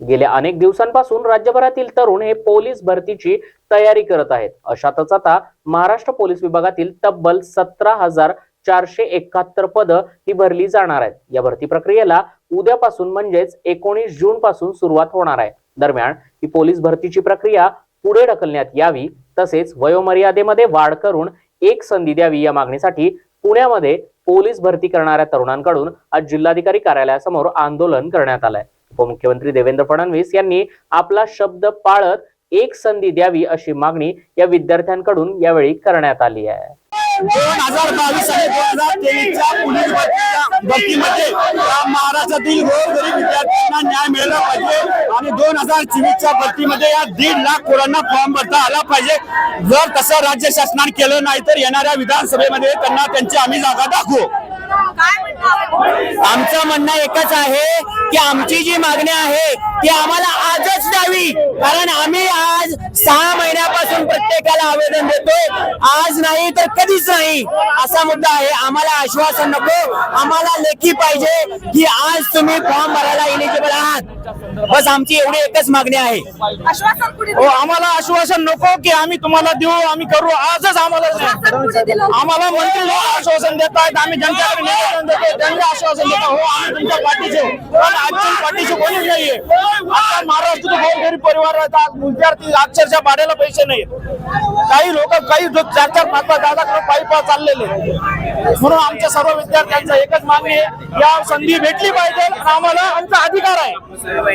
गेल्या अनेक दिवसांपासून राज्यभरातील तरुण हे पोलीस भरतीची तयारी करत आहेत. अशातच आता महाराष्ट्र पोलीस विभागातील तब्बल सतरा हजार चारशे एकाहत्तर पदं ही भरली जाणार आहेत. या भरती प्रक्रियेला उद्यापासून म्हणजेच एकोणीस जून पासून सुरुवात होणार आहे. दरम्यान ही पोलीस भरतीची प्रक्रिया पुढे ढकलण्यात यावी तसेच वयोमर्यादेमध्ये वाढ करून एक संधी द्यावी या मागणीसाठी पुण्यामध्ये पोलीस भरती करणाऱ्या तरुणांकडून आज जिल्हाधिकारी कार्यालयासमोर आंदोलन करण्यात आलंय. उपमुख्यमंत्री देवेंद्र फडणवीस यांनी आपला शब्द पाळत एक संधी द्यावी अशी मागणी या विद्यार्थ्यांकडून यावेळी करण्यात आली आहे. दोन हजार बावीस आणि दोन हजार तेवीसच्या पोलीस भरतीमध्ये या महाराष्ट्रातील गोरगरीब विद्यार्थ्यांना न्याय मिळाला पाहिजे आणि दोन हजार चोवीसच्या भरतीमध्ये या दीड लाख पोरांना फॉर्म भरता आला पाहिजे. जर तसं राज्य शासनाने केलं नाही तर येणाऱ्या विधानसभेमध्ये त्यांना त्यांची आम्ही जागा दाखवू. आमचं म्हणणं एकच आहे की आमची जी मागणी आहे ती आम्हाला आजच द्यावी. कारण आम्ही आज सहा महिन्यापासून प्रत्येकाला आवेदन देतोय. आज नाही तर कधीच नाही. असा मुद्दा आहे. आम्हाला आश्वासन नको. आम्हाला लेखी पाहिजे की आज तुम्ही फॉर्म भरायला इलिजिबल आहात. बस आमची एवढी एकच मागणी आहे. आश्वासन हो आम्हाला आश्वासन नको की आम्ही तुम्हाला देऊ आम्ही करू. आजच आम्हाला आम्हाला मंत्री लोक आश्वासन देत आहेत. आम्ही जनतेकडे निवेदन देतो त्यांनी आश्वासन देतो हो आम्ही तुमच्या पाठीचे. पण आजच्या पाठीचे कोणीच नाहीये. आता महाराष्ट्रात गोरगरीब परिवार राहतात विद्यार्थी अक्षरशः भाड्याला पैसे नाही काही लोक काही चार चार पाच पाच दहा दहा पायी पाय चाललेले म्हणून आमच्या सर्व विद्यार्थ्यांचा एकच मागणी आहे. या संधी भेटली पाहिजे आम्हाला आमचा अधिकार आहे.